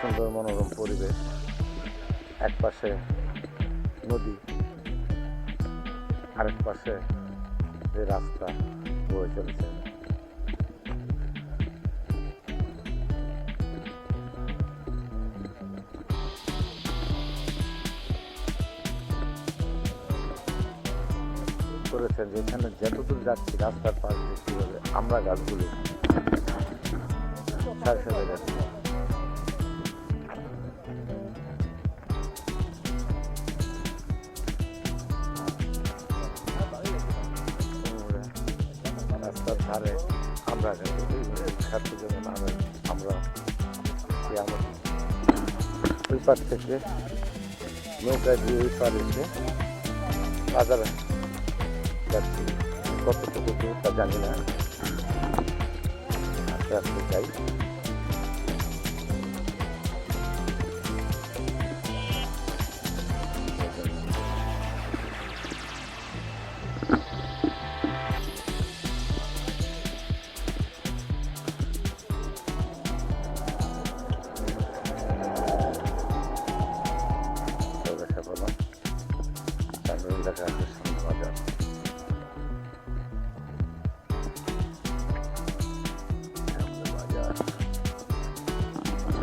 সুন্দর মনোরম পরিবেশ। এক পাশে নদী, আরেক পাশে যে রাস্তা বয়ে চলেছে। করেছেন যেখানে যতদূর যাচ্ছি, রাস্তার পাশ দিয়ে কীভাবে আমরা গাছগুলি সারি যাচ্ছি। ধারে আমরা ছাত্র যেমন আমরা ওই পার থেকে নৌকা দিয়ে ওই পার এসে বাজারে যাচ্ছি। কতটুকু তা জানি না। আস্তে আস্তে যাই। বাজার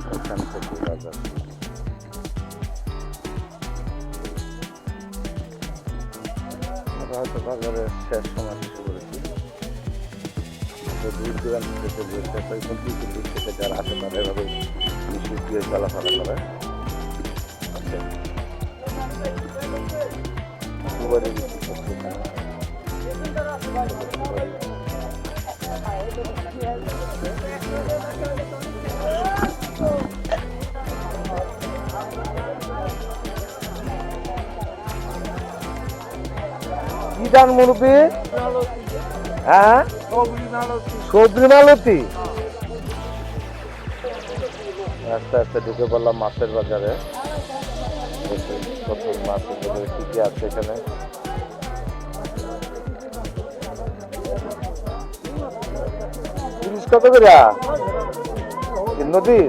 ওখান থেকে বাজার হয়তো বাজারের শেষ যারা আসে তারা এভাবে মিশিয়ে দিয়ে করে আছে সুপারি। কি হ্যাঁ? সবজি মালতি আস্তে আস্তে ঢুকে পড়লাম মাছের বাজারে। মাছের বাজারে কি কি আছে এখানে। কত করে? নদীর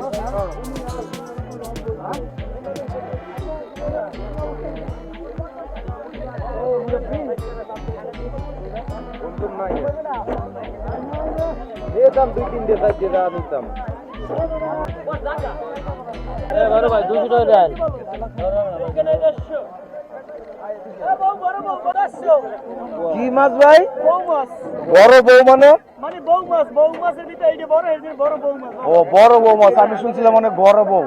দাম দুই তিনটে সাইজ যেটা নিতাম বড় ভাই দুশো টাকা দেন। কি মাছ ভাই? বড় বউ মানে? ও, বড় বউ মাছ। আমি শুনছিলাম বড় বউ।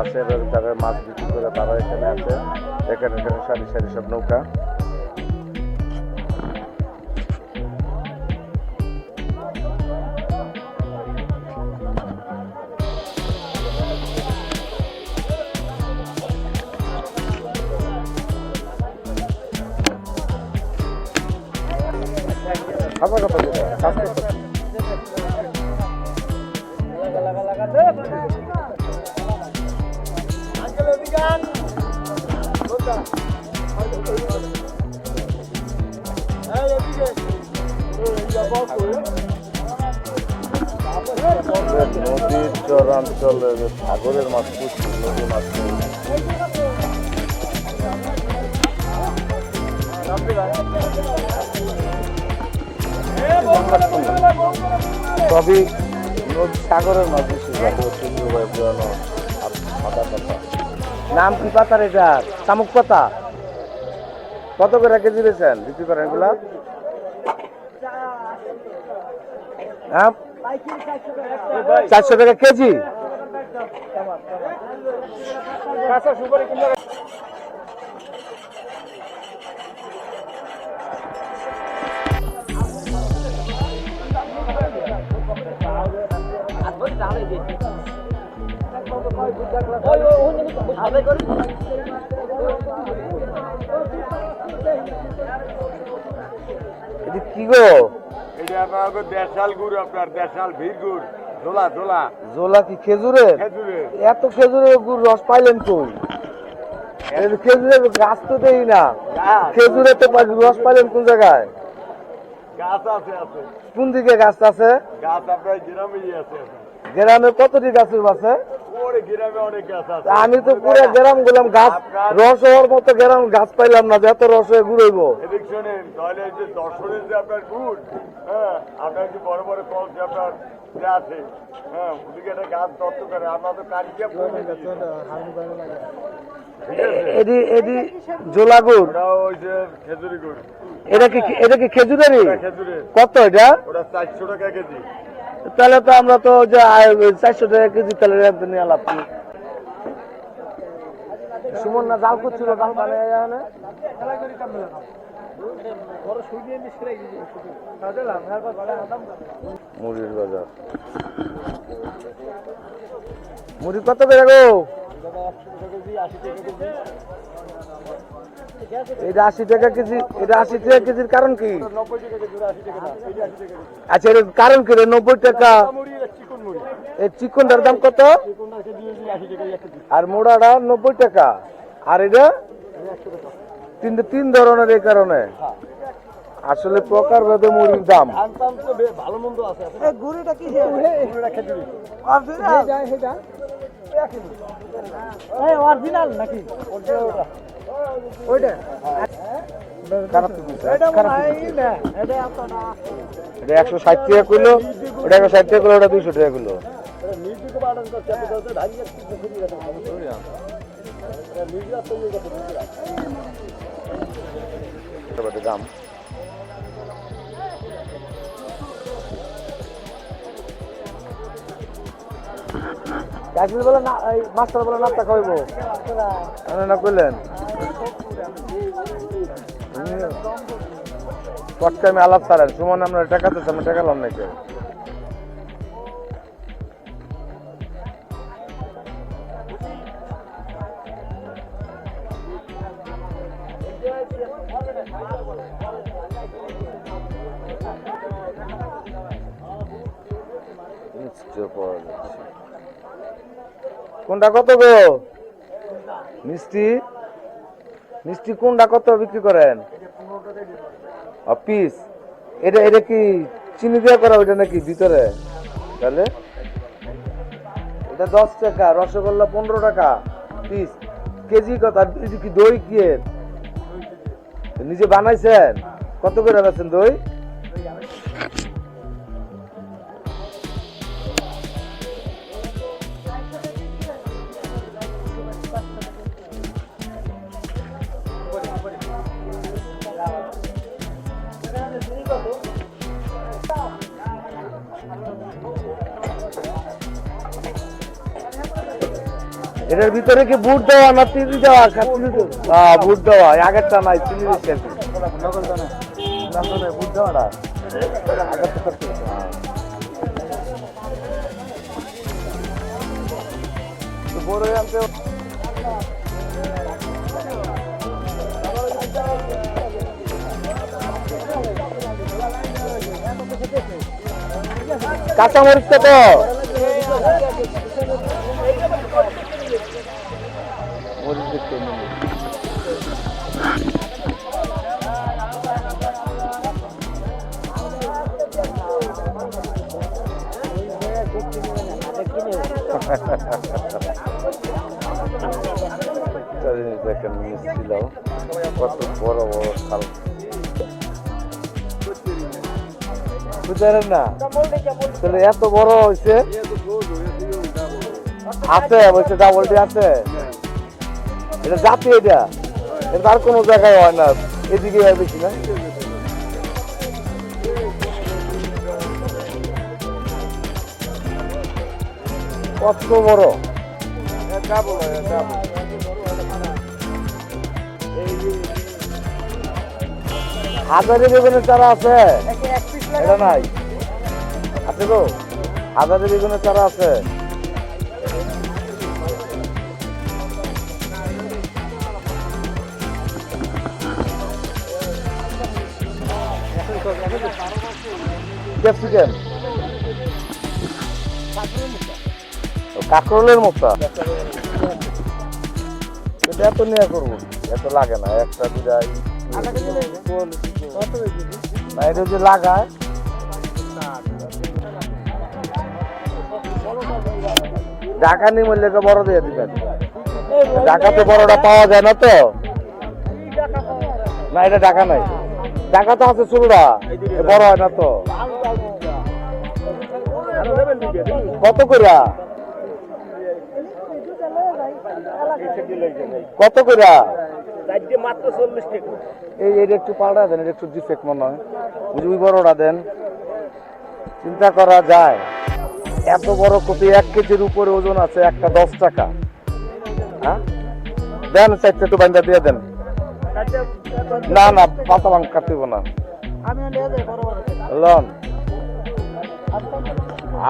আছে তারা মাছ বিক্রি করে তারা এখানে আছে। এখানে এখানে সারি সারি সব নৌকা। নদীর সাগরের মাছ প্রচুর নদীর মাছ নেই। সবই সাগরের পাতা নাম কি পাতার এটা? শামুক পাতা। কত করে কেজি দিয়েছেন বিক্রি করেন এগুলা? হ্যাঁ? চারশো টাকা কেজি। কি গো? এটা আপনার দেশাল গুড় আপনার দেশাল ভিড় গুড়। ঝোলা ঝোলা। জোলা কি খেজুরের? খেজুরের। এত খেজুরের গুড় রস পাইলেন কই? খেজুরের গাছ তো দেই না। খেজুরের তো রস পাইলেন কোন জায়গায়? কোন দিকে গাছ আছে। গ্রামে কতটি গাছের আছে? আমি তো পুরো গ্রাম গেলাম গাছ রস হওয়ার মতো গ্রাম গাছ পাইলাম না যে এত রস হয়ে ঘুরইব। শোনেন তাহলে এই যে দর্শনের যে আপনার গুড় হ্যাঁ আপনার যে বড় বড় কল যে আপনার আছে হ্যাঁ ওদিকে একটা গাছ দত্ত করে আমরা তো কাটিয়ে পড়ে দিয়েছি। ঠিক আছে? এডি এডি জোলাগুড় ওই যে খেজুরি গুড়। এটা কি এটা কি খেজুরেরই? কত এটা? ওটা চারশো টাকা কেজি। তাহলে তো আমরা তো যে চারশো টাকা কেজি তাহলে নিয়ে লাভ কি? সুমন না জাল করছিল জাল বানিয়ে না মুড়ির বাজার। মুড়ি কত করে গো? এটা আশি টাকা কেজি এটা আশি টাকা কেজির কারণ কি? আচ্ছা এর কারণ কি রে? নব্বই টাকা। এই চিকনটার দাম কত? আর মোড়াটা নব্বই টাকা। আর এটা? তিন তিন ধরনের এই কারণে। আসলে প্রকার ভেদে মুড়ির দাম। ভালো মন্দ আছে গুড়িটা কি অরিজিনাল। নাকি? ওইটা? এটা একশো ষাট টাকা কিলো ওটা একশো ষাট টাকা কিলো ওটা দুইশো টাকা কিলো। দাম। বলে না মাস্টার বলে নাস্তা খাইব না কইলেন। পটকে আমি আলাপ ছাড়েন সুমন আমরা টাকা তো আমি টাকা লাম নাকি। কোনটা কত গো? মিষ্টি? মিষ্টি কোনটা কত বিক্রি করেন? পিস এটা এটা কি চিনি দিয়ে করা ওইটা নাকি ভিতরে? তাহলে? এটা দশ টাকা, রসগোল্লা পনেরো টাকা পিস কেজি কত? আর কি দই কি নিজে বানাইছেন? কত করে বেছেন দই? এটার ভিতরে কি বুট দেওয়া না চিনি দেওয়া? হ্যাঁ বুট দেওয়া। আগেরটা নাই চিনি দিচ্ছে আর কি। না, না, না, বুট দেওয়াটা তো। জিনিস দেখেন কত বড় বড় খাল বুঝতে না তাহলে এত বড় হয়েছে আছে বলছে ডাবলটি আছে এটা জাতি এটা এটা আর কোনো জায়গায় হয় না এদিকে বেশি না কত বড়? হাজারে বেগুনের চারা আছে। এটা নাই। আছে গো। হাজারে বেগুনের চারা আছে। ক্যাপসিকাম কাকরলের মতো। এটা এত নিয়ে করব এত লাগে না, একটা দুটা না, এটা যে লাগায়, ঢাকা মূল্য বড় দিয়ে দিবেন। ঢাকাতে বড়টা পাওয়া যায় না তো। না, এটা ঢাকা নাই। ঢাকা তো আছে চুলটা বড় হয় না তো। কত কইরা? কত মাত্র চল্লিশ টাকা। এই এটা একটু পাল্টা দেন এটা একটু ডিফেক্ট মনে হয়। বড়টা দেন। চিন্তা করা যায়। এত বড় কপি এক কেজির উপরে ওজন আছে একটা দশ টাকা। হ্যাঁ? দেন চারটে একটু বান্ধা দিয়ে দেন। না না পাতা ভাঙ কাটিব না। লন।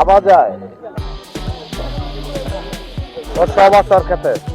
আবার যায়। ও সব আছে ওর